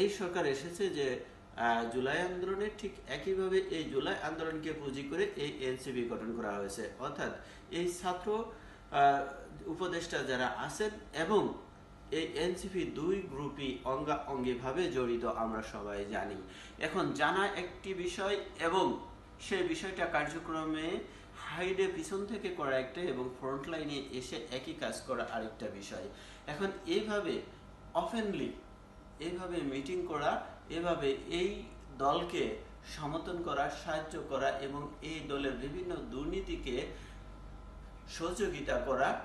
এই সরকার এসেছে যে জুলাই আন্দোলনে ঠিক একইভাবে এই জুলাই আন্দোলনকে পুঁজি করে এই এনসিপি গঠন করা হয়েছে। অর্থাৎ এই ছাত্র উপদেষ্টা যারা আছেন এবং এই এনসিপি দুই গ্রুপই অঙ্গা অঙ্গিভাবে জড়িত আমরা সবাই জানি। এখন জানা একটি বিষয় এবং সেই বিষয়টা কার্যক্রমে হাইডে পিছন থেকে করা একটা এবং ফ্রন্ট লাইনে এসে একই কাজ করা আরেকটা বিষয়। এখন এইভাবে অফেনলি এইভাবে মিটিং করা, এভাবে এই দলকে সমর্থন করা, সাহায্য করা এবং এই দলের বিভিন্ন দুর্নীতিকে সহযোগিতা করা।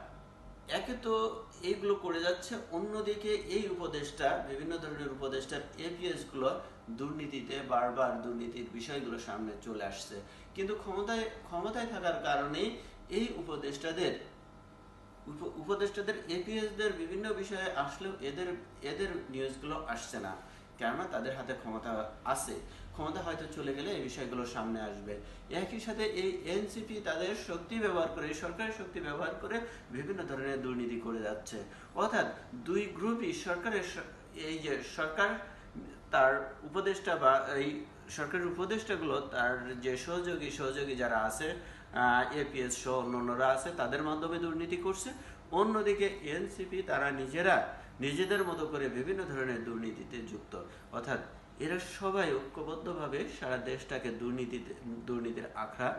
একে তো এইগুলো করে যাচ্ছে। অন্যদিকে এই উপদেষ্টা, বিভিন্ন ধরনের উপদেষ্টার এপিএসগুলো দুর্নীতিতে বারবার দুর্নীতির বিষয়গুলো সামনে চলে আসছে। কিন্তু ক্ষমতায় ক্ষমতায় থাকার কারণে এই উপদেষ্টাদের উপ- উপদেষ্টাদের এপিএস দের বিভিন্ন বিষয়ে আসলেও এদের এদের নিউজগুলো আসছে না। কেননা তাদের হাতে ক্ষমতা আছে। ক্ষমতা হয়তো চলে গেলে এই বিষয়গুলো সামনে আসবে। একই সাথে এই এনসিপি তাদের শক্তি ব্যবহার করে সরকারের শক্তি ব্যবহার করে বিভিন্ন ধরনের দুর্নীতি করে যাচ্ছে। অর্থাৎ দুই গ্রুপই সরকারের এই যে সরকার, তার উপদেষ্টা বা এই সরকারের উপদেষ্টাগুলো তার যে সহযোগী সহযোগী যারা আছে এপিএস সহ অন্যান্যরা আছে, তাদের মাধ্যমে দুর্নীতি করছে। অন্যদিকে এনসিপি তারা নিজেরা নিজেদের মতো করে বিভিন্ন ধরনের দুর্নীতিতে যুক্ত। অর্থাৎ এরা সবাই ঐক্যবদ্ধভাবে সারা দেশটাকে দুর্নীতিতে, দুর্নীতির আখড়া